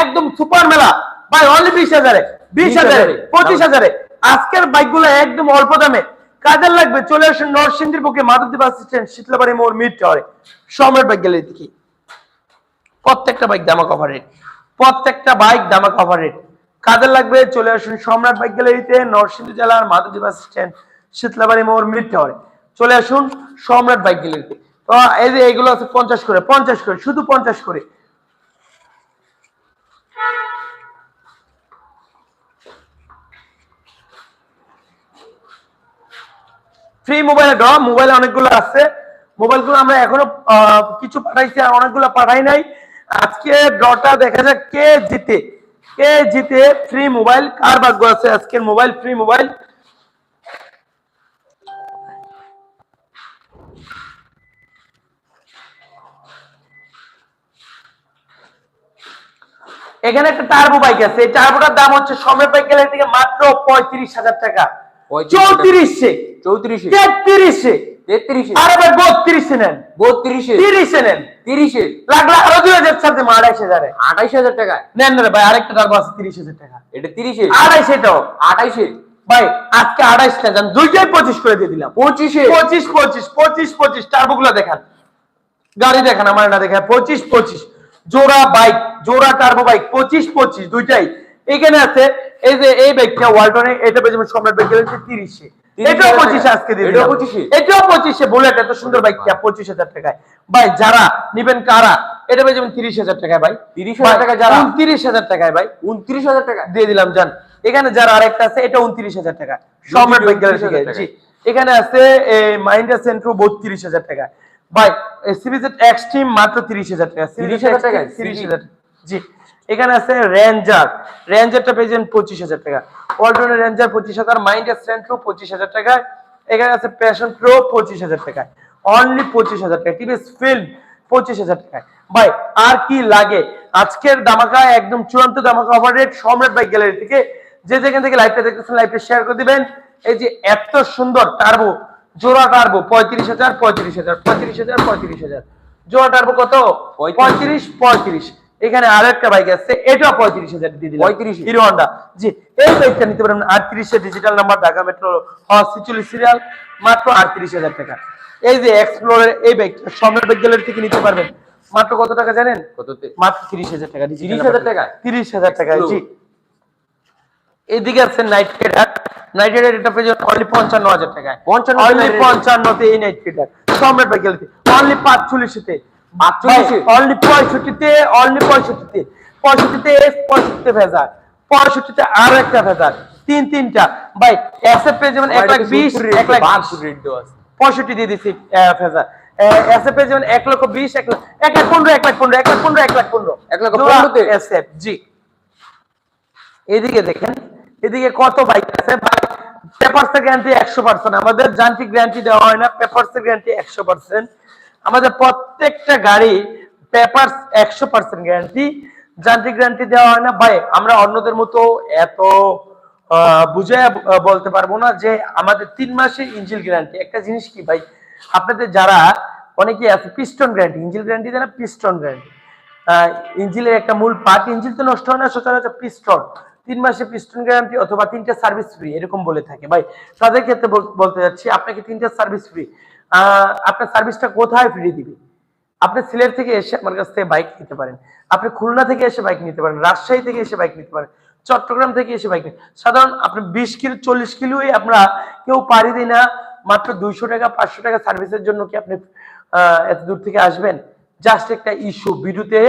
একদম সুপার মেলা। ভাই অনলি বিশ হাজারে বিশ হাজারে? পঁচিশ হাজারে। আজকের বাইকগুলো একদম অল্প দামে। কাজের লাগবে চলে আসুন নরসিংদীর বুকে মাধবদ্বীপ আসিস্ট্যান্ট শীতলাবাড়ি মোড় মিড টাওয়ারে সম্রাট বাইক গেলে দেখি। প্রত্যেকটা বাইক দামা কভার রেট প্রত্যেকটা বাইক দামা কভার রেট কাজের লাগবে চলে আসুন সম্রাট বাইক গ্যালারিতে নরসিংদী জেলার মাধবদ্বীপ স্ট্যান্ড শীতলাবাড়ি মোড় মিড টাওয়ারে চলে আসুন সম্রাট বাইক গ্যালারিতে তো এই যে এইগুলো আছে পঞ্চাশ করে পঞ্চাশ করে শুধু পঞ্চাশ করে। ফ্রি মোবাইলে ড্র মোবাইলে অনেকগুলো আছে। মোবাইলগুলো আমরা এখনও কিছু পাঠাইছি আর অনেকগুলো পাঠাই নাই। আজকে ড্রটা দেখা যাক কে জিতে। কে জিতে ফ্রি মোবাইল কার ভাগ্য আছে আজকের মোবাইল ফ্রি মোবাইল এখানে একটা টার্বো বাইক আছে। এই টার্বোটার দাম হচ্ছে সম্রাট বাইক থেকে মাত্র পঁয়ত্রিশ হাজার টাকা। 35,000 চৌত্রিশে চৌত্রিশে। তেত্রিশে। তেত্রিশে। আরে ভাই বত্রিশে নেন। বত্রিশে। তিরিশে নেন। তিরিশে। লাগলে আরও দুই হাজার সাথে আড়াইশ হাজারে। আঠাইশ হাজার টাকা। নেন রে ভাই আরেকটা টার্বো আছে তিরিশ হাজার টাকা। এটা তিরিশে। আড়াইশেটাও আঠাইশে ভাই আজকে আড়াইশটা যান দুইটাই পঁচিশ করে দিয়ে দিলাম। পঁচিশে। পঁচিশ পঁচিশ পঁচিশ পঁচিশ টার্বো গুলো দেখান। গাড়ি দেখান আমার না দেখান পঁচিশ পঁচিশ। জোড়া বাইক জোড়া টার্বো বাইক পঁচিশ পঁচিশ দুইটাই। এখানে আছে এই যে এই বাইকটা ওয়ালটনে এটা পেয়ে যাবেন সম্রাট গেলে তিরিশে। 30,000 এটাও পঁচিশে আজকে দিয়ে এটাও। এটাও পঁচিশে বুলেট এত সুন্দর বাইকটা পঁচিশ হাজার টাকায়। ভাই যারা নিবেন কারা? এটা পেয়ে যাবেন তিরিশ হাজার টাকায় ভাই। 30,000 টাকা যারা? তিরিশ হাজার টাকায় ভাই। উনত্রিশ হাজার টাকা দিয়ে দিলাম জান। এখানে যারা আরেকটা আছে এটা উনত্রিশ হাজার টাকা। সম্রাট বাইক গ্যালারি থেকে। 29,000 টাকা। জি। এখানে আছে মাইন্ডা সেন্ট্রো বত্রিশ হাজার টাকা ভাই সিরিজের এক্সট্রিম মাত্র তিরিশ হাজার টাকা। 30,000 টাকা? তিরিশ হাজার জি। এখানে আছে রেঞ্জার রেঞ্জারটা পেয়ে যাবেন পঁচিশ হাজার টাকা। অল্টনের রেঞ্জার পঁচিশ হাজার মাইন্ডা সেন্ট্রো পঁচিশ হাজার টাকা। এখানে আছে প্যাশন প্রো পঁচিশ হাজার টাকা। অনলি পঁচিশ হাজার টাকা। টিভিএস ফিল্ড পঁচিশ হাজার টাকায় ভাই, আর কি লাগে? আজকের দামাকা একদম চূড়ান্ত দামাকা offer rate Samrat bike gallery থেকে। যে যেখান থেকে লাইভটা দেখতেছেন লাইভটা শেয়ার করে দিবেন। এই যে এত সুন্দর টার্বো জোড়া টার্বো পঁয়ত্রিশ হাজার পঁয়ত্রিশ হাজার পঁয়ত্রিশ হাজার পঁয়ত্রিশ হাজার। জোড়া টার্বো কত? পঁয়ত্রিশ পঁয়ত্রিশ। এখানে আর একটা বাইক আছে এটা পঁয়ত্রিশ হাজার দিয়ে দিলাম। 35 হিরো হন্ডা। জি এই বাইকটা নিতে পারেন আটত্রিশে ডিজিটাল নাম্বার ঢাকা মেট্রো ছিচল্লিশ সিরিয়াল মাত্র আটত্রিশ হাজার টাকা। এই যে এক্সপ্লোরের এই বাইকটা সম্রাট গ্যালারি থেকে নিতে পারবেন। মাত্র কত টাকা জানেন? কততে মাত্র তিরিশ হাজার টাকা 30,000 টাকা? তিরিশ হাজার টাকা জি। এদিকে আছে নাইট ফিডার নাইট ফিডার এটা পেয়ে যাবেন অনলি পঞ্চান্ন হাজার টাকায়। 55 অনলি হাজার। পঞ্চান্নতে এই নাইট ফিডার সম্রাট বাইক গ্যালারিতে অনলি পাঁচচল্লিশে 45 অনলি পঁয়ষট্টিতে অনলি পঁয়ষট্টিতে। পঁয়ষট্টিতে এস পঁয়ষট্টিতে ভেজাল। পঁয়ষট্টিতে আরও একটা ভেজাল। তিন তিনটা। ভাই এসএফ পেয়ে যাবেন এক লাখ বিশ এক লাখ বিশ। রেট দেওয়া আছে। পঁয়ষট্টি দিয়ে দিচ্ছি ফেজার এসএফ পেয়ে যাবেন এক লক্ষ বিশ এক লাখ এক লাখ পনেরো এক লাখ পনেরো এক লাখ পনেরো এক লাখ পনেরো। এক লাখ পনেরোতে? এসএফ জি। এদিকে দেখেন এদিকে কত বাইক আছে? পেপারস গ্যারান্টি একশো পার্সেন্ট আমাদের যান্ত্রিক গ্যারান্টি দেওয়া হয় না পেপারস গ্যারান্টি একশো পার্সেন্ট আমাদের প্রত্যেকটা গাড়ি পেপারস একশো পার্সেন্ট গ্যারান্টি যান্ত্রিক গ্যারান্টি দেওয়া হয় না। ভাই, আমরা অন্যদের মতো এত বুঝে বলতে পারব না যে আমাদের তিন মাসের ইঞ্জিল গ্যারান্টি একটা জিনিস কি ভাই? আপনাদের যারা অনেকে আছে পিস্টন গ্যারান্টি ইঞ্জিল গ্যারান্টি দেয় না পিস্টন গ্যারান্টি ইঞ্জিলের একটা মূল পার্ট ইঞ্জিল তো নষ্ট হয় না, সচরাচর পিস্টন তিন মাসে পিস্টন গ্যারান্টি অথবা তিনটা সার্ভিস ফ্রি এরকম বলে থাকে। ভাই, তাদের ক্ষেত্রে বল- বলতে যাচ্ছি, আপনাকে তিনটা সার্ভিস ফ্রি আপনার সার্ভিসটা কোথায় ফ্রি দিবে? আপনি সিলেট থেকে এসে আমার কাছ থেকে বাইক নিতে পারেন। আপনি খুলনা থেকে এসে বাইক নিতে পারেন, রাজশাহী থেকে এসে বাইক নিতে পারেন, চট্টগ্রাম থেকে এসে বাইক নিতে সাধারণ আপনি বিশ কিলো, চল্লিশ কিলোই আমরা কেউ পারি দিই না। মাত্র দুইশো টাকা, পাঁচশো টাকা সার্ভিসের জন্য কি আপনি এত দূর থেকে আসবেন? জাস্ট একটা ইস্যু ভিডিওতে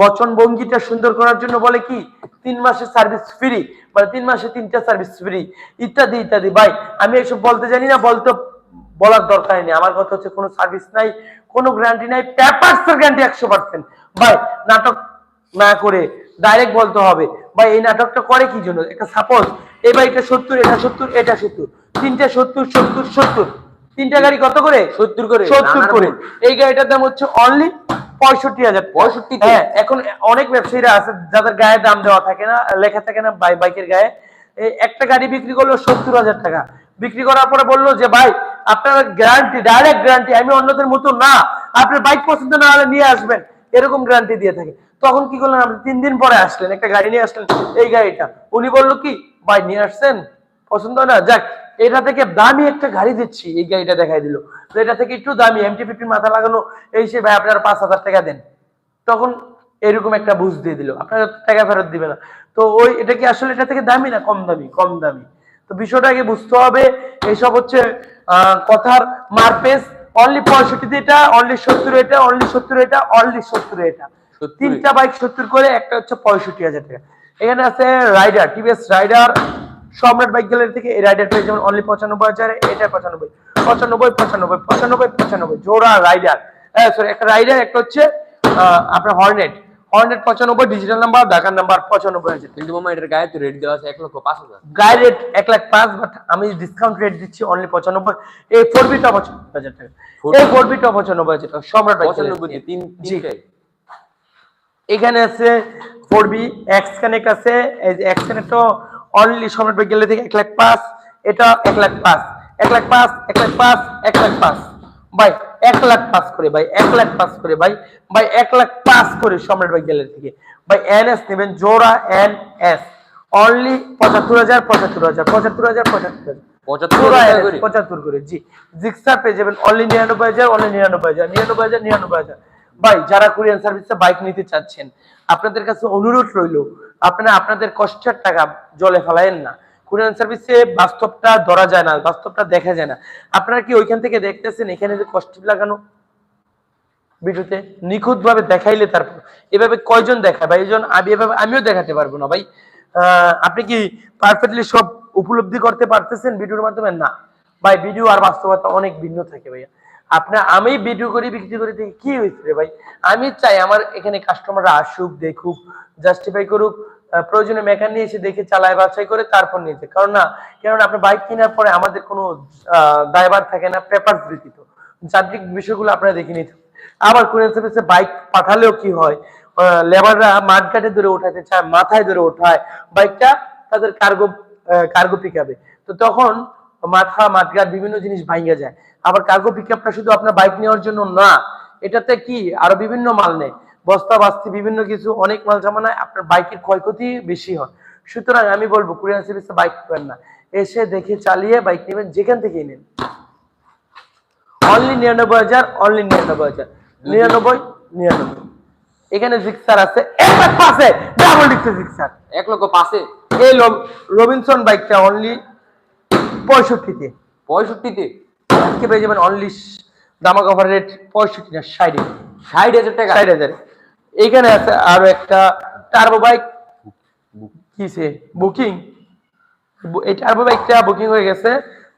বচন ভঙ্গিটা সুন্দর করার জন্য বলে কি, তিন মাসের সার্ভিস ফ্রি মানে তিন মাসে তিনটা সার্ভিস ফ্রি ইত্যাদি ইত্যাদি। ভাই, আমি এসব বলতে জানি না, বলতে বলার দরকার নেই। আমার কথা হচ্ছে কোনো সার্ভিস নাই কোনো গ্যারান্টি নাই পেপারস এর গ্যারান্টি একশো পার্সেন্ট ভাই নাটক না করে ডাইরেক্ট বলতে হবে। ভাই এই নাটকটা করে কি জন্য? একটা সাপোজ এই বাড়িটা সত্তর এটা সত্তর এটা সত্তর। তিনটা সত্তর সত্তর সত্তর। তিনটা গাড়ি কত করে? 70 করে, সত্তর করে। এই গাড়িটার দাম হচ্ছে অনলি পঁয়ষট্টি হাজার পঁয়ষট্টি হ্যাঁ এখন অনেক ব্যবসায়ীরা আছে যাদের গায়ে দাম দেওয়া থাকে না লেখা থাকে না বাই বাইকের গায়ে। একটা গাড়ি বিক্রি করল সত্তর হাজার টাকা। বিক্রি করার পরে বলল যে, ভাই, আপনার গ্যারান্টি ডাইরেক্ট গ্যারান্টি আমি অন্যদের মতো না। আপনার বাইক পছন্দ না হলে নিয়ে আসবেন। এরকম গ্যারান্টি দিয়ে থাকে। তখন কি করলেন আপনি? তিন দিন পরে আসলেন, একটা গাড়ি নিয়ে আসলেন এই গাড়িটা। উনি বলল কি, ভাই, নিয়ে আসছেন? পছন্দ না? যাক, এটা থেকে দামি একটা গাড়ি দিচ্ছি। এই গাড়িটা দেখাই দিল। এটা থেকে একটু দামি এমটি ফিফটি মাথা লাগানো, এই সে ভাই, আপনারা পাঁচ হাজার টাকা দেন। তখন এরকম একটা বুঝ দিয়ে দিল। আপনার টাকা ফেরত দিবে না। তো ওই, এটা কি আসলে এটা থেকে দামি না কম দামি? কম দামি। তো বিষয়টা আগে বুঝতে হবে? এইসব হচ্ছে আহ, কথার মারপেস অনলি পঁয়ষট্টি এটা অনলি সত্তর এটা অনলি সত্তর এটা অনলি সত্তর এটা। তিনটা বাইক সত্তর করে একটা হচ্ছে পঁয়ষট্টি হাজার টাকা। এখানে আছে rider TVS rider Samrat bike gallery থেকে এই রাইডার পেয়ে যেমন অনলি পঁচানব্বই হাজার এটা পঁচানব্বই। পঁচানব্বই পঁচানব্বই পঁচানব্বই পঁচানব্বই জোড়া রাইডার হ্যাঁ সরি একটা রাইডার একটা হচ্ছে আহ, আপনার হর্নেট হর্নেট পঁচানব্বই ডিজিটাল নাম্বার ঢাকার নাম্বার পঁচানব্বই হাজার কিন্তু মামা এটার গায়ে তো রেট দেওয়া আছে এক লক্ষ পাঁচ হাজার। গায়ে রেট এক লাখ পাঁচ বাট আমি ডিসকাউন্ট রেট দিচ্ছি অনলি পঁচানব্বই। এই ফোর বিটা পঁচানব্বই হাজার টাকা। এই ফোর বিটা পঁচানব্বই হাজার টাকা সম্রাট পঁচানব্বই তিন জি। এখানে আছে ফোর বি এক্স কানেক্ট আছে। এই যে X connect only Samrat gallery থেকে এক লাখ পাঁচ এটা এক লাখ পাঁচ। এক লাখ পাঁচ এক লাখ পাঁচ এক লাখ পাঁচ। ভাই এক লাখ পাস করে ভাই এক লাখ পাঁচ করে ভাই ভাই এক লাখ পাঁচ করে সম্রাট বাইক গ্যালারি থেকে। ভাই এন এস নেবেন জোড়া এন এস অনলি পঁচাত্তর হাজার পঁচাত্তর হাজার পঁচাত্তর হাজার পঁচাত্তর হাজার। পঁচাত্তর করে? পঁচাত্তর করে জি। জিক্সার পেয়ে যাবেন অনলি নিরানব্বই হাজার অনলি নিরানব্বই হাজার নিরানব্বই হাজার নিরানব্বই হাজার। ভাই যারা কোরিয়ান সার্ভিসে বাইক নিতে চাচ্ছেন আপনাদের কাছে অনুরোধ রইল আপনারা আপনাদের কষ্টের টাকা জলে ফেলায়েন না। কোরিয়ান সার্ভিসে বাস্তবটা ধরা যায় না, বাস্তবটা দেখা যায় না। আপনারা কি ওইখান থেকে দেখতেছেন? এখানে যে কষ্ট লাগানো ভিডিওতে নিখুঁত ভাবে দেখাইলে তারপর। এভাবে কয়জন দেখায় ভাই? এইজন আমি এভাবে আমিও দেখাতে পারব না ভাই। আপনি কি পারফেক্টলি সব উপলব্ধি করতে পারতেছেন ভিডিওর মাধ্যমে? না। ভাই, ভিডিও আর বাস্তবতা অনেক ভিন্ন থাকে ভাইয়া। আপনার আমি ভিডিও করি, বিক্রি করি থেকে কি হয়েছে রে ভাই? আমি চাই আমার এখানে কাস্টমাররা আসুক, দেখুক জাস্টিফাই করুক আহ, প্রয়োজনে মেকার নিয়ে এসে দেখে চালায় বাছাই করে তারপর নিতে কারণ না কারণ আপনি বাইক কেনার পরে আমাদের কোনো আহ, দায়ভার থাকে না পেপার ব্যতীত যান্ত্রিক বিষয়গুলো আপনারা দেখে নিতে আবার কোরিয়ান সার্ভিসে বাইক পাঠালেও কি হয় লেবাররা মাঠঘাটে ধরে ওঠাতে চায় মাথায় ধরে ওঠায় বাইকটা তাদের কার্গো কার্গো পিক তো তখন মাথা মাঠঘাট বিভিন্ন জিনিস ভাঙিয়ে যায়। আবার কার্গো পিক শুধু আপনার বাইক নেওয়ার জন্য না এটাতে কি আরও বিভিন্ন মাল নেয়। বস্তা বাস্তি বিভিন্ন কিছু অনেক মাল জামানায় আপনার বাইকের ক্ষয়ক্ষতি বেশি হয়। সুতরাং আমি বলব কোরিয়ান সার্ভিসে বাইক নেবেন না। এসে দেখে চালিয়ে বাইক নেবেন যেখান থেকেই নেন। অনলি নিরানব্বই হাজার অনলি নিরানব্বই হাজার। নিরানব্বই নিরানব্বই। এখানে জিক্সার আছে এক লাখ পাশে ডাবল ডিক্সের জিক্সার। এক লক্ষ পাঁচে? এই রবিনসন বাইকটা অনলি পঁয়ষট্টিতে। পঁয়ষট্টিতে? আজকে পেয়ে যাবেন অনলি দামা কভার রেট পঁয়ষট্টি না ষাট ষাট হাজার টাকা? ষাট হাজার। এইখানে আছে আরও একটা টার্বো বাইক কিসে বুকিং এই টার্বো বাইকটা বুকিং হয়ে গেছে।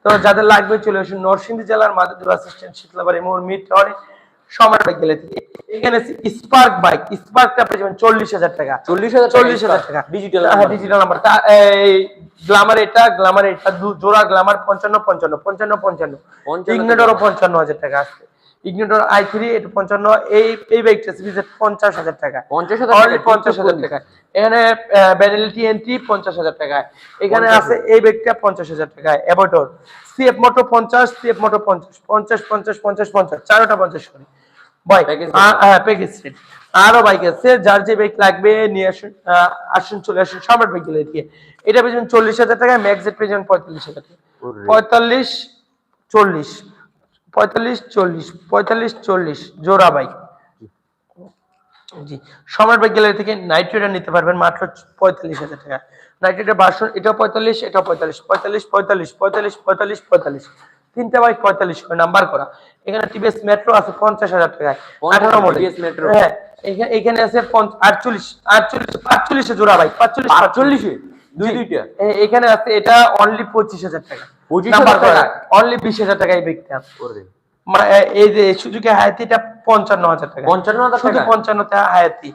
তো যাদের লাগবে চলে আসুন নরসিংদী জেলার মাদাদুর অ্যাসিস্ট্যান্ট শীতলাবাড়ি মোর মিট টাওয়ারে সম্রাট বাইক গেলে এখানে স্পার্ক বাইক স্পার্কটা যাবেন চল্লিশ হাজার টাকা। চল্লিশ হাজার চল্লিশ হাজার টাকা। ডিজিটাল হ্যাঁ ডিজিটাল নাম্বার এই গ্লামার এটা গ্লামার এটা জোড়া গ্লামার পঞ্চান্ন পঞ্চান্ন পঞ্চান্ন পঞ্চান্ন। ইগনেটরও পঞ্চান্ন হাজার টাকা আসছে ইগনেটর আই থ্রি এটা পঞ্চান্ন এই এই বাইকটা সিরিজের পঞ্চাশ হাজার টাকা। পঞ্চাশ হাজার পঞ্চাশ হাজার টাকা। এখানে ব্যানেলিটি এন্ট্রি পঞ্চাশ হাজার টাকায় এখানে আছে এই ব্যাগটা পঞ্চাশ হাজার টাকায় অ্যাবটর সিএফ মোটো পঞ্চাশ সিএফ মোটো পঞ্চাশ পঞ্চাশ পঞ্চাশ পঞ্চাশ পঞ্চাশ। চারোটা পঞ্চাশ করে। প্যাকেজ সেট আরও বাইক আছে যার যে বাইক লাগবে নিয়ে আসুন। আসুন চলে আসুন সম্রাট বাইক গেলে দিয়ে এটা পেয়েছেন চল্লিশ হাজার টাকা ম্যাক্সেট পেয়েছেন পঁয়তাল্লিশ হাজার টাকা। পঁয়তাল্লিশ চল্লিশ পঁয়তাল্লিশ চল্লিশ পঁয়তাল্লিশ চল্লিশ জোড়া বাইক জি সম্রাট বাইক গ্যালারি থেকে নাইট রাইডার নিতে পারবেন মাত্র পঁয়তাল্লিশ হাজার টাকা। নাইট রাইডার বাসন এটাও পঁয়তাল্লিশ এটাও পঁয়তাল্লিশ পঁয়তাল্লিশ পঁয়তাল্লিশ পঁয়তাল্লিশ পঁয়তাল্লিশ পঁয়তাল্লিশ। তিনটা বাইক পঁয়তাল্লিশ করে নাম্বার করা। এখানে টিভিএস মেট্রো আছে পঞ্চাশ হাজার টাকায়। আঠারো Metro। হ্যাঁ এখানে আছে আটচল্লিশ আটচল্লিশ পাঁচচল্লিশে জোড়া বাইক পাঁচচল্লিশ আটচল্লিশে দুই দুইটা? এখানে আছে এটা অনলি পঁচিশ হাজার টাকা। 25,000 টাকা? অনলি বিশ হাজার টাকা এই যে সুজুকি হায়াতিটা পঞ্চান্ন হাজার টাকা। পঞ্চান্ন হাজার শুধু পঞ্চান্নতে হায়াতি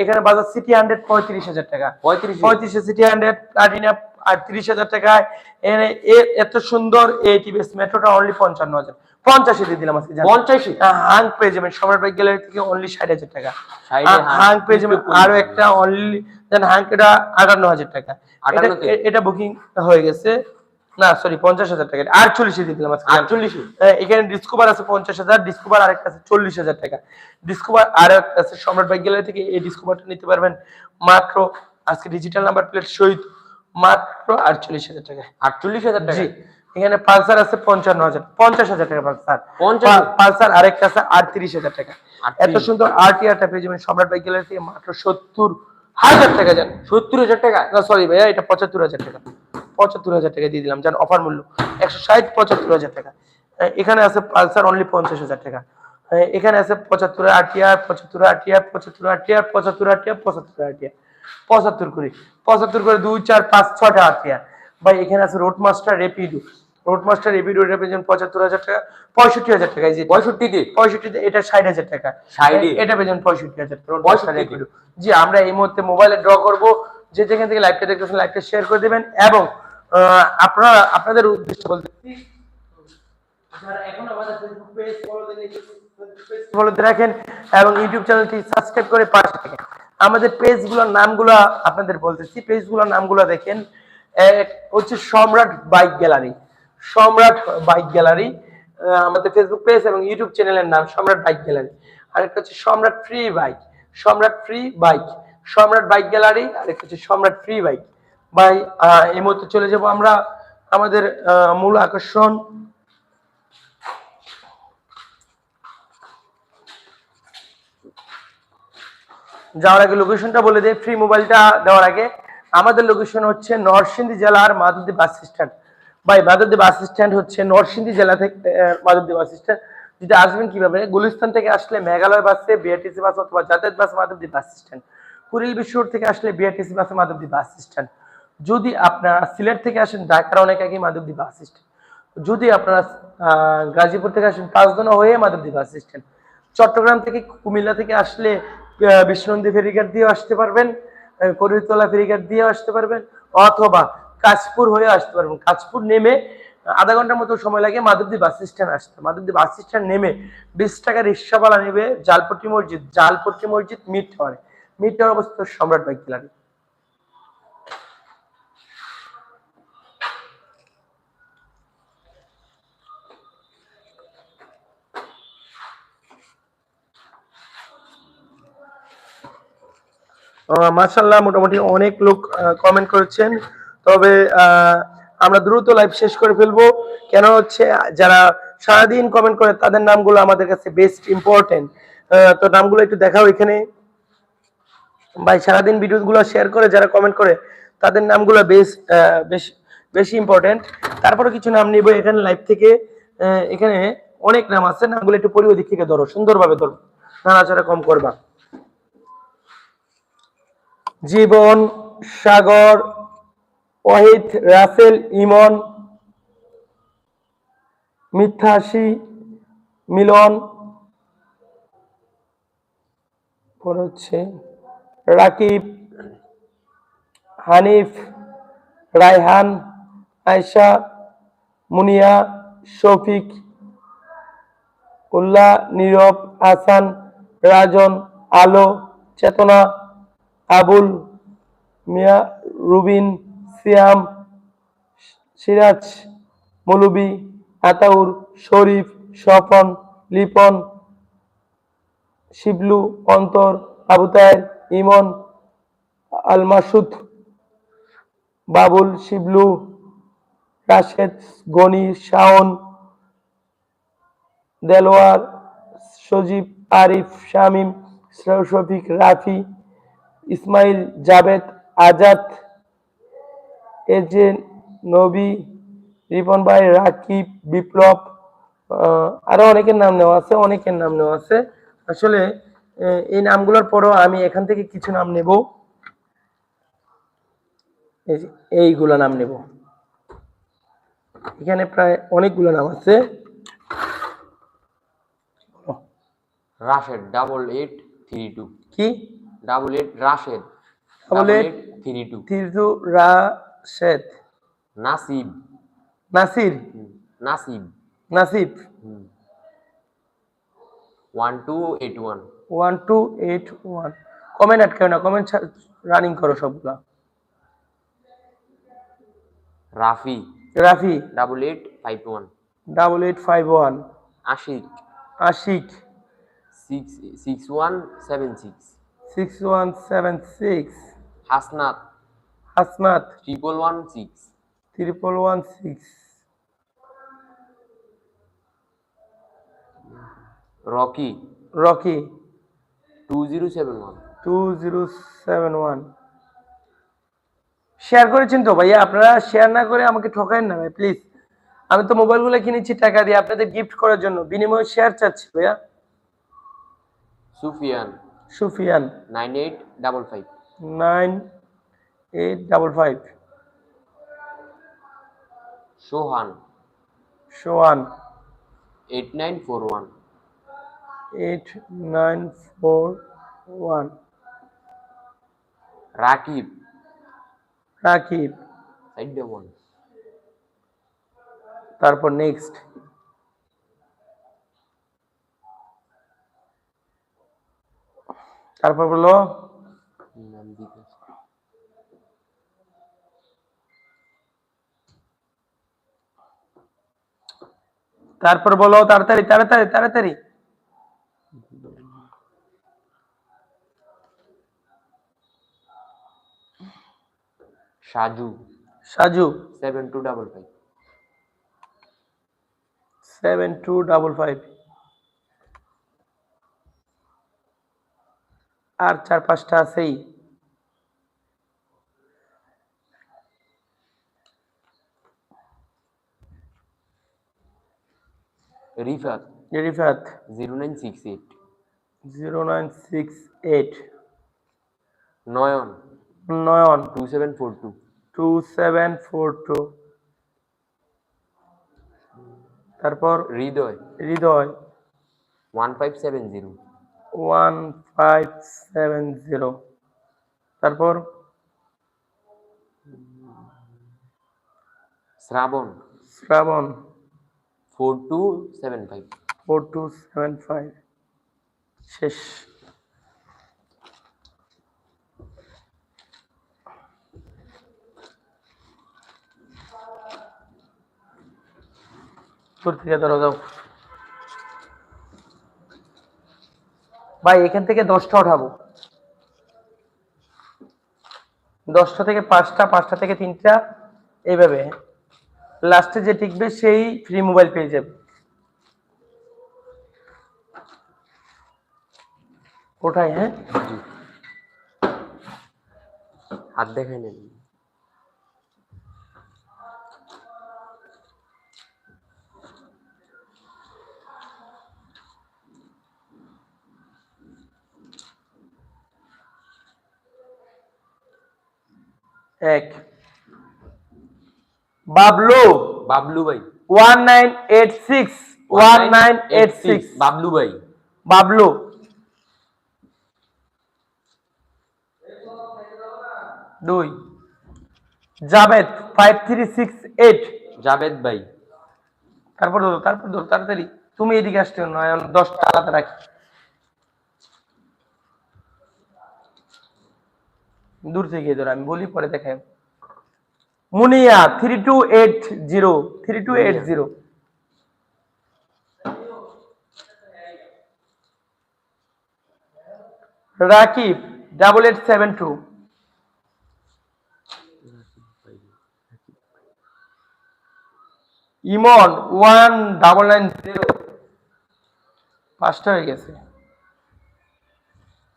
এখানে বাজার সিটি হান্ড্রেড পঁয়ত্রিশ হাজার টাকা। পঁয়ত্রিশ? পঁয়ত্রিশে সিটি হান্ড্রেড প্লাটিনা আটত্রিশ হাজার টাকায় এত সুন্দর এই টিভিএস মেট্রোটা অনলি পঞ্চান্ন হাজার। পঞ্চাশে দিয়ে দিলাম আজকে পঞ্চাশে হাং পেয়ে যাবেন সম্রাট বাইক গ্যালারি থেকে অনলি ষাট হাজার টাকা। হাং। হাং পেয়ে যাবেন আরও একটা অনলি দেন হাংটা আটান্ন হাজার টাকা। এটা- এটা বুকিং হয়ে গেছে। না সরি পঞ্চাশ হাজার টাকা। আটচল্লিশে দিয়ে দিলাম আজকে আটচল্লিশে এখানে ডিসকভার আছে পঞ্চাশ হাজার ডিসকভার আরেকটা আছে চল্লিশ হাজার টাকা। ডিসকভার আর একটা আছে সম্রাট বাইক গ্যালারি থেকে এই ডিসকভারটা নিতে পারবেন। মাত্র আজকে ডিজিটাল নাম্বার প্লেট সহিত মাত্র আটচল্লিশ হাজার টাকা। আটচল্লিশ হাজার টাকা? এখানে পালসার আছে পঞ্চান্ন হাজার পঞ্চাশ হাজার টাকা পালসার। পালসার আরেকটা আছে আটত্রিশ হাজার টাকা। এত সুন্দর আরটিআরটা পেয়ে যাবেন সম্রাট বাইক গ্যালারি থেকে মাত্র সত্তর হাজার টাকা জান। সত্তর হাজার টাকা? না সরি ভাইয়া এটা পঁচাত্তর হাজার টাকা। পঁচাত্তর হাজার টাকা দিয়ে দিলাম জান অফার মূল্য। একশো ষাট পঁচাত্তর হাজার টাকা। এখানে আছে পালসার অনলি পঞ্চাশ হাজার টাকা। এখানে আছে পঁচাত্তর আটিয়ার পঁচাত্তর আটিয়ার পঁচাত্তর আটিয়ার পঁচাত্তর আটিয়ার পঁচাত্তর আটিয়ার পঁচাত্তর করে পঁচাত্তর করে দুই চার পাঁচ ছটা আটিয়ার ভাই এখানে আছে road master Rapido road master Rapido এটা পেয়েছেন পঁচাত্তর হাজার টাকা পঁয়ষট্টি হাজার টাকা এই যে পঁয়ষট্টিতে? পঁয়ষট্টিতে এটা ষাট হাজার টাকা। 60 এটা পেয়েছেন পঁয়ষট্টি হাজার টাকা রোড মাস্টার রেপিডো জি আমরা এই মুহূর্তে মোবাইলে ড্র করব। যে যেখান থেকে লাইভটা দেখতেছেন লাইভটা শেয়ার করে দেবেন এবং আপনারা আপনাদের উদ্দেশ্য বলতে এখন আমাদের ফেসবুক পেজ ফলোতে রাখেন এবং ইউটিউব চ্যানেলটি সাবস্ক্রাইব করে পাশে থাকেন। আমাদের পেজগুলোর নামগুলো আপনাদের বলতেছি। পেজগুলোর নামগুলো দেখেন। হচ্ছে Samrat bike gallery. Samrat bike gallery আমাদের ফেসবুক পেজ এবং ইউটিউব চ্যানেলের নাম সম্রাট বাইক গ্যালারি। আরেকটা হচ্ছে Samrat free bike Samrat free bike Samrat bike gallery, আরেকটা হচ্ছে সম্রাট ফ্রি বাইক বাই এই মুহূর্তে চলে যাব আমরা। আমাদের মূল আকর্ষণ যাওয়ার আগে লোকেশনটা বলে দেয় ফ্রি মোবাইলটা দেওয়ার আগে। আমাদের লোকেশন হচ্ছে নরসিংদী জেলার মাধবদী বাস স্ট্যান্ড ভাই, মাধবদী বাস স্ট্যান্ড হচ্ছে নরসিংদী জেলা থেকে মাধবদী বাস স্ট্যান্ড যদি আসবেন কীভাবে? গুলিস্তান থেকে আসলে মেঘালয় বাসে বিআরটিসি বাস অথবা যাতায়াত bus Madhabdi bus stand Kuril Bishwa থেকে আসলে বিআরটিসি বাসে মাধবদী বাস স্ট্যান্ড যদি আপনারা সিলেট থেকে আসেন, ঢাকার অনেক আগে মাধবদী বাস স্ট্যান্ড যদি আপনারা গাজীপুর থেকে আসেন পাঁচদনা হয়ে মাধবদী বাস স্ট্যান্ড চট্টগ্রাম থেকে কুমিল্লা থেকে আসলে আহ, বিষ্ণুনন্দী ফেরিঘাট দিয়ে আসতে পারবেন করিতলা ফেরিঘাট দিয়েও আসতে পারবেন অথবা কাশপুর হয়ে আসতে পারবেন। কাশপুর নেমে আধা ঘণ্টার মতো সময় লাগে মাধবদী বাস স্ট্যান্ড আসতে। মাধবদী বাস স্ট্যান্ড নেমে বিশ টাকা রিক্সাওয়ালা নেবে জালপট্টি মসজিদ। জালপট্টি মসজিদ মিট টাওয়ারে মিট টাওয়ার অবস্থিত সম্রাট বাইক গ্যালারি মাশাল্লাহ মোটামুটি অনেক লোক কমেন্ট করেছেন। তবে আমরা দ্রুত লাইভ শেষ করে ফেলব। কেন হচ্ছে, যারা সারাদিন কমেন্ট করে, তাদের নামগুলো আমাদের কাছে বেস্ট ইম্পর্টেন্ট তো নামগুলো একটু দেখাও এখানে। ভাই, সারাদিন ভিডিওগুলো শেয়ার করে, যারা কমেন্ট করে, তাদের নামগুলো বেশ বেশ, বেশি ইম্পর্টেন্ট তারপরে কিছু নাম নিব এখানে লাইভ থেকে। এখানে অনেক নাম আছে, নামগুলো একটু পরি ওদিক থেকে ধরো, সুন্দরভাবে ধরো। নাড়াচাড়া কম করবা। জীবন, সাগর ওয়াহিদ রাসেল, ইমন মিথ্যাসী মিলন, পরে হচ্ছে রাকিব, হানিফ, রায়হান, আয়শা, মুনিয়া, শফিক, উল্লাহ, নীরব আসান রাজন, আলো, চেতনা আবুল, মিয়া, রুবিন, সিয়াম, সিরাজ, মৌলবি, আতাউর, শরীফ, স্বপন, লিপন, শিবলু, অন্তর আবুতায়ের ইমন আল মাসুদ বাবুল, শিবলু, রাশেদ, গনি, শাওন, দেলোয়ার, সজীব, আরিফ, শামিম শফিক রাফি ইসমাইল জাভেদ আজাদ এজে নবী রিপন ভাই রাকিব বিপ্লব আরও অনেকের নাম নেওয়া আছে অনেকের নাম নেওয়া আছে। আসলে এই নামগুলোর পরও আমি এখান থেকে কিছু নাম নেব। এইগুলো নাম নেব। এখানে প্রায় অনেকগুলো নাম আছে। Rashed double eight three two কি? Double eight Rashed Double eight three two তিরজু Rashed Nasib Nasir Nasib Nasib one two eight one one two eight one comment আটকাও না কমেন্ট রানিং করো সবগুলা Rafi Rafi double eight five one double eight five one Ashik Ashik six six one seven six six one seven six Hasnat. Hasnat. Triple one six triple one six Rocky Rocky two zero seven one two zero seven one share করেছেন তো ভাইয়া? আপনারা share না করে আমাকে ঠকায়েন না ভাই please আমি তো মোবাইলগুলো কিনেছি টাকা দিয়ে আপনাদের গিফট করার জন্য। বিনিময়ে শেয়ার চাচ্ছি ভাইয়া। Sufiyan. Sufiyan. Nine eight double five. Nine eight double five. Sohan. Sohan. Eight nine four one. Eight nine four one. Rakib. Rakib. Side তারপর নেক্সট। তারপর বলো। তারপর বলো তাড়াতাড়ি তাড়াতাড়ি তাড়াতাড়ি। Saju. Saju. Seven two double five. Seven two double five. আর চার পাঁচটা আছেই। Rifat. Rifat. Zero nine six eight. Zero nine six eight. Nayan. Nayan. Two seven four two. Two seven four two. তারপর Hridoy. Hridoy. One five seven zero. One five seven zero তারপর? Srabon. Srabon. Four two seven five four two seven five শেষ। তোর থেকে ধরো যাও। ভাই, এখান থেকে দশটা উঠাবো দশটা থেকে পাঁচটা পাঁচটা থেকে তিনটা, এইভাবে। লাস্টে যে টিকবে সেই ফ্রি মোবাইল পেয়ে যাবে। ওটাই হ্যাঁ? হাত দেখাই নেন। এক। বাবলু। বাবলু ভাই। One nine eight six. One nine eight six. Bablu ভাই। বাবলু। দুই। Jabed five three six eight Jabed ভাই। তারপর ধরো তারপর ধরো তাড়াতাড়ি। তুমি এদিকে আসতে নয় দশটা আলাদা রাখি। দূর থেকে ধরো, আমি বলি পরে দেখাই। Muniya three two eight zero three two eight zero Rakib double eight seven two Imon one double nine zero পাঁচটা হয়ে গেছে।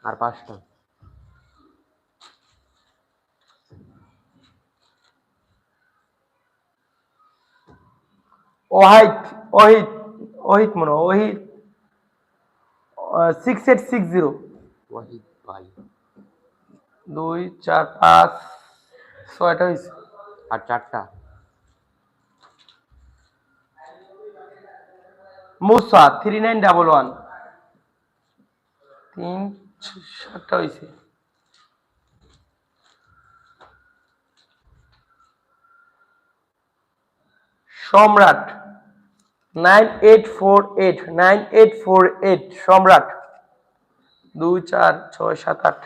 আর পাঁচটা। ওহাইট ওহিত ওহিত মনে ওহিত six eight six zero Wahid ভাই। দুই চার পাঁচ ছয়টা হয়েছে। আর চারটা? Musa three nine double one তিন সাতটা হয়েছে। Samrat. Nine eight four eight, nine eight four eight, Samrat. দুই, চার, ছয়, সাত, আট।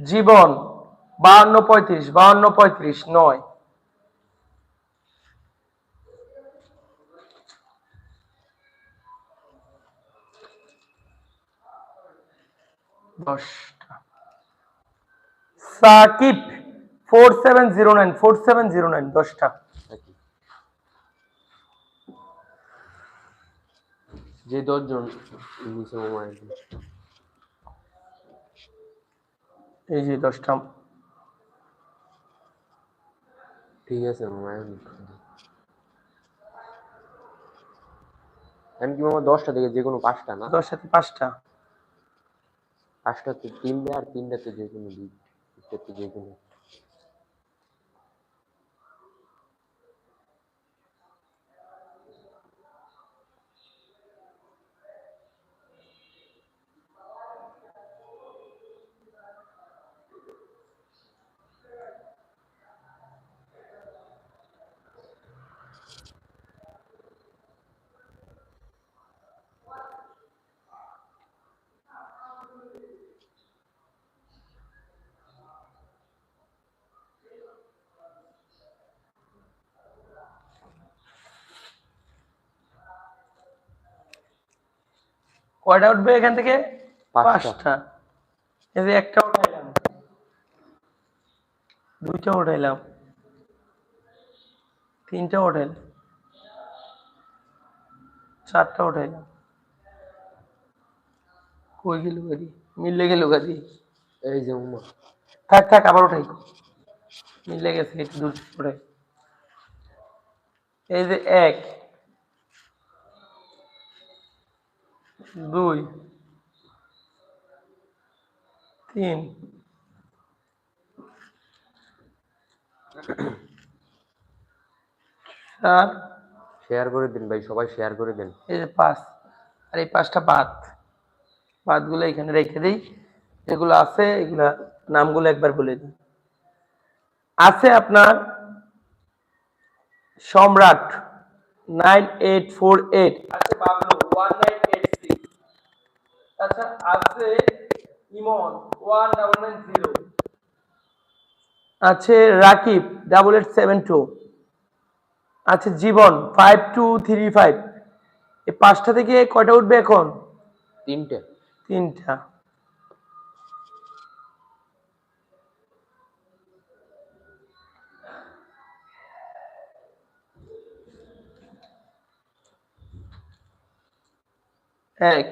জীবন, বাহান্ন পঁয়ত্রিশ বাহান্ন পঁয়ত্রিশ, নয়। দশটা। Sakib four seven zero nine four seven zero nine দশটা। যে দশজন এই যে দশটা। ঠিক আছে মামা এখন আমি কি মামা দশটা থেকে যে কোনো পাঁচটা না? দশটাতে পাঁচটা। পাঁচটাতে তিনটে আর তিনটাতে যে কোনো দুই একটাতে যে কোনো কয়টা উঠবে এখান থেকে? পাঁচটা। এই যে একটা উঠাইলাম। দুইটা উঠাইলাম। তিনটা উঠাইলাম চারটা উঠাইলাম কই গেল গাড়ি? মিললে গেল গাড়ি। এই যে মামা থাক থাক আবার উঠাই। মিলে গেছে একটু দূর উঠাই। এই যে এক। দুই তিন। চার। শেয়ার করে দিন ভাই সবাই শেয়ার করে দিন। এই যে পাঁচ আর এই পাঁচটা বাদ। বাদগুলো এখানে রেখে দিই। যেগুলো আছে এগুলা নামগুলো একবার বলে দিই। আছে আপনার Samrat nine eight four eight. আছে বাবলু ওয়ান আচ্ছা আছে Imon one double nine zero আছে Rakib double eight seven two আছে Jibon five two three five এই পাঁচটা থেকে কয়টা উঠবে এখন? তিনটে। তিনটা। এক।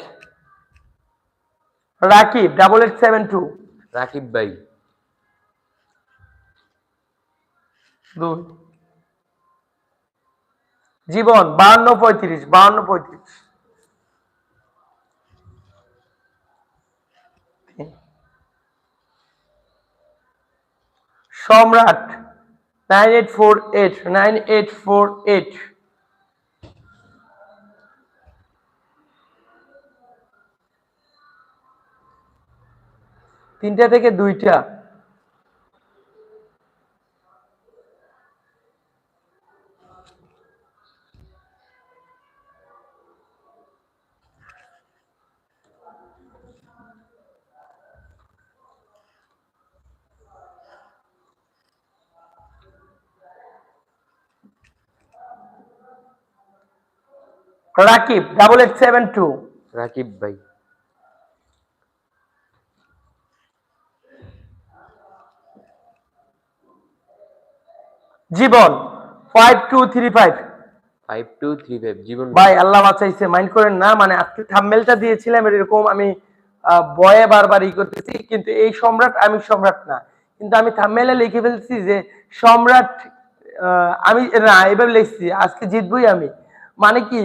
Rakib double eight seven two Rakib ভাই। দুই। জীবন বাহান্ন পঁয়ত্রিশ বাহান্ন পঁয়ত্রিশ। Samrat nine eight four eight nine eight four eight তিনটা থেকে দুইটা। Rakib double eight seven two Rakib ভাই। Jibon five two three five five two three five Jibon. ভাই আল্লাহ বাঁচাইছে মাইন্ড করেন না মানে আজকে থাম্বেলটা দিয়েছিলাম এরকম আমি বয়ে বারবার ই করতেছি কিন্তু এই সম্রাট আমি সম্রাট না। কিন্তু আমি থাম্বেলে লিখে ফেলছি যে সম্রাট আমি না এভাবে লিখছি আজকে জিতবই আমি। মানে কি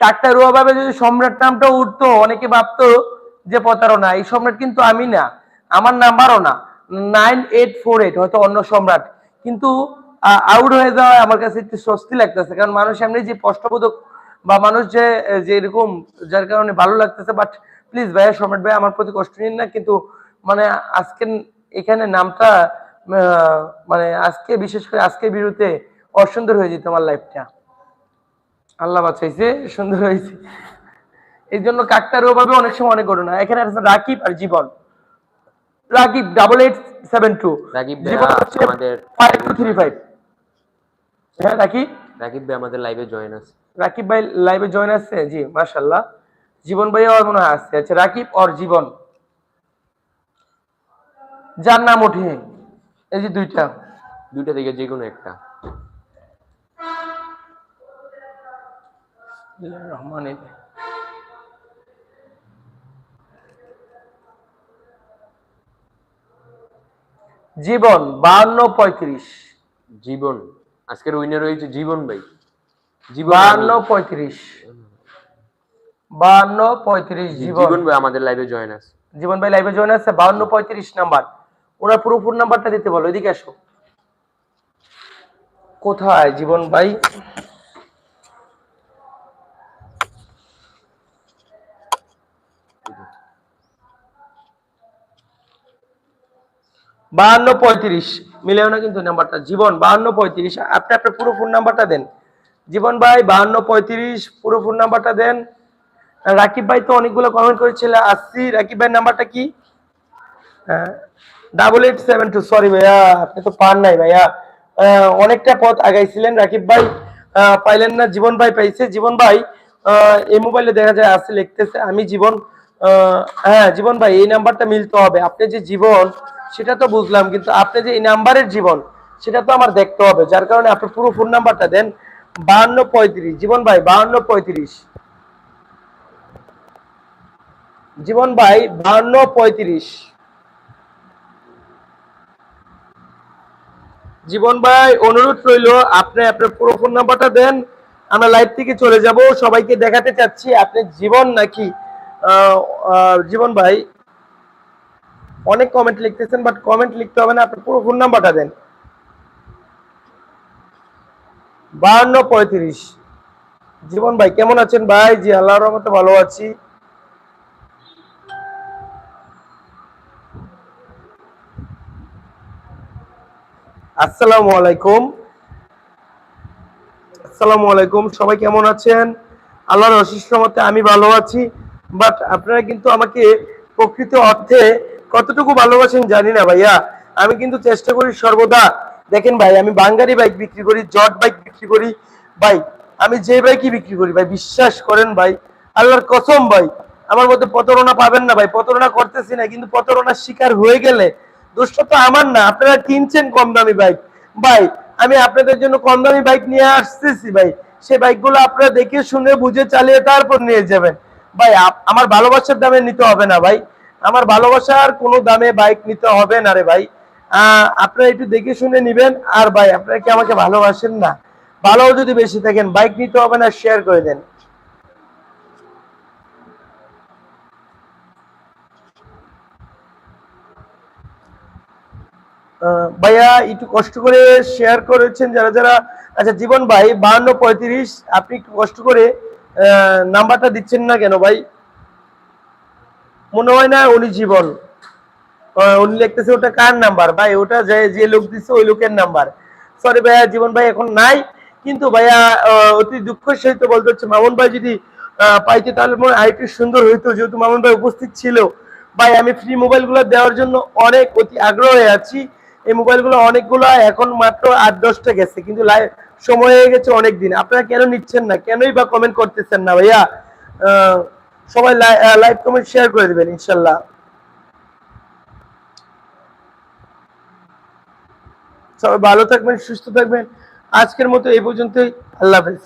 কাকতারুয়া ভাবে যদি সম্রাট নামটা উঠতো অনেকে ভাবতো যে প্রতারণা এই সম্রাট কিন্তু আমি না আমার নাম্বারও না। নাইন এইট ফোর এইট হয়তো অন্য সম্রাট। কিন্তু আউট হয়ে যাওয়া আমার কাছে একটু স্বস্তি লাগতেছে। কারণ মানুষ এমনি যে কষ্টবোধক বা মানুষ যে যে এরকম যার কারণে ভালো লাগতেছে বাট প্লিজ ভাইয়া সম্রাট ভাই আমার প্রতি কষ্ট নিন না। কিন্তু মানে আজকে এখানে নামটা মানে আজকে বিশেষ করে আজকে বিরুতে অসুন্দর হয়ে যেত আমার লাইফটা আল্লাহ বাঁচাইছে সুন্দর হয়েছে। এই জন্য কাকতারও ভাবে অনেক সময় অনেক ঘটনা। এখানে আছে রাকিব আর Jibon. Rakib double eight seven two Rakib Jibon হচ্ছে আমাদের ফাইভ টু থ্রি ফাইভ হ্যাঁ রাকিব? রাকিব ভাই আমাদের লাইভে জয়েন আছে। রাকিব ভাই লাইভে জয়েন আসছে জি মাশাল্লাহ জীবন ভাইও আর মনে হয় আসছে আচ্ছা রাকিব আর জীবন। যার নাম ওঠে। এই যে দুইটা। দুইটা থেকে যে কোনো একটা রহমান জীবন বাহান্ন পঁয়ত্রিশ। জীবন। আজকের উইনার হয়েছে জীবন ভাই। বাহান্ন পঁয়ত্রিশ। বাহান্ন পঁয়ত্রিশ জীবন। জীবন ভাই আমাদের লাইভে জয়েন আছে। জীবন ভাই লাইভে জয়েন আছে বাহান্ন পঁয়ত্রিশ নাম্বার ওনার পুরো ফোন নাম্বারটা দিতে বলো এদিকে আসো। কোথায় জীবন ভাই? বাহান্ন পঁয়ত্রিশ। মিলেও না কিন্তু নাম্বারটা। জীবন বাহান্ন পঁয়ত্রিশ। আপনি আপনার পুরো ফোন নাম্বারটা দেন। জীবন ভাই, বাহান্ন পঁয়ত্রিশ, পুরো ফোন নাম্বারটা দেন। রাকিব ভাই তো অনেকগুলো কমেন্ট করেছিল। আসছি রাকিব ভাইয়ের নাম্বারটা কি? Double eight seven two sorry ভাইয়া, আপনি তো পান নাই ভাইয়া। অনেকটা পথ আগাইছিলেন রাকিব ভাই। পাইলেন না, জীবন ভাই পাইছে। জীবন ভাই এই মোবাইলে দেখা যায় আসছে লিখতেছে, আমি জীবন হ্যাঁ জীবন ভাই, এই নাম্বারটা মিলতে হবে। আপনি যে জীবন সেটা তো বুঝলাম, কিন্তু আপনি যে এই নাম্বারের জীবন, সেটা তো আমার দেখতে হবে। যার কারণে আপনি পুরো ফোন নাম্বারটা দেন, বাহান্ন পঁয়ত্রিশ। জীবন ভাই, বাহান্ন পঁয়ত্রিশ। জীবন ভাই, বাহান্ন পঁয়ত্রিশ। জীবন ভাই, অনুরোধ রইল, আপনি আপনার পুরো ফোন নাম্বারটা দেন। আমরা লাইভ থেকে চলে যাব। সবাইকে দেখাতে চাচ্ছি আপনি জীবন নাকি জীবন ভাই অনেক কমেন্ট লিখতেছেন বাট কমেন্ট লিখতে হবে না, আপনি পুরো ফোন নাম্বারটা দেন। বাহান্ন পঁয়ত্রিশ। জীবন ভাই, কেমন আছেন ভাই? জি, আল্লাহর রহমতে ভালো আছি। আসসালামু আলাইকুম। আসসালামু আলাইকুম, সবাই কেমন আছেন? আল্লাহর অশেষ রহমতে আমি ভালো আছি বাট আপনারা কিন্তু আমাকে প্রকৃত অর্থে কতটুকু ভালোবাসেন জানি না ভাইয়া। আমি কিন্তু চেষ্টা করি সর্বদা। দেখেন ভাই, আমি বাঙ্গারি বাইক বিক্রি করি, জট বাইক বিক্রি করি। ভাই, আমি যে বাইকই বিক্রি করি ভাই, বিশ্বাস করেন ভাই, আল্লাহর কসম ভাই, আমার মধ্যে প্রতারণা পাবেন না ভাই, প্রতারণা করতেছি না, কিন্তু প্রতারণার শিকার হয়ে গেলে দোষটা তো আমার না, আপনারা কিনছেন কম দামি বাইক ভাই, আমি আপনাদের জন্য কম দামি বাইক নিয়ে আসতেছি ভাই সেই বাইকগুলো আপনারা দেখে শুনে, বুঝে চালিয়ে তারপর নিয়ে যাবেন। ভাই আমার ভালোবাসার দামে নিতে হবে না ভাই। আমার ভালোবাসার কোনো দামে বাইক নিতে হবে না রে ভাই। আপনারা একটু দেখে শুনে নিবেন। আর ভাই, আপনারা কি আমাকে ভালোবাসেন না? ভালো যদি বেশি থাকেন বাইক নিতে হবে না শেয়ার করে দেন। ভাইয়া, একটু কষ্ট করে শেয়ার করেছেন যারা যারা। আচ্ছা জীবন ভাই, বাহান্ন পঁয়ত্রিশ, আপনি একটু কষ্ট করে নাম্বারটা দিচ্ছেন না কেন ভাই? মনে হয় না উনি জীবন। উনি লিখতেছে ওটা কার নাম্বার? ভাই, ওটা যে যে লোক দিচ্ছে ওই লোকের নাম্বার। সরি ভাইয়া, জীবন ভাই এখন নাই। কিন্তু ভাইয়া অতি দুঃখের সহিত বলতে হচ্ছে, মামুন ভাই যদি পাইতে তাহলে মনে হয় সুন্দর হইতো, যেহেতু মামুন ভাই উপস্থিত ছিল। ভাই, আমি ফ্রি মোবাইলগুলো দেওয়ার জন্য অনেক অতি আগ্রহ হয়ে আছি। এই মোবাইলগুলো অনেকগুলো এখন মাত্র আট দশটা গেছে, কিন্তু লাইভ সময় হয়ে গেছে অনেক দিন আপনারা কেন নিচ্ছেন না? কেনই বা কমেন্ট করতেছেন না ভাইয়া? সবাই লাইভ কমেন্ট শেয়ার করে দিবেন, ইনশাল্লাহ। সবাই ভালো থাকবেন, সুস্থ থাকবেন। আজকের মতো এই পর্যন্তই। আল্লাহ হাফেজ।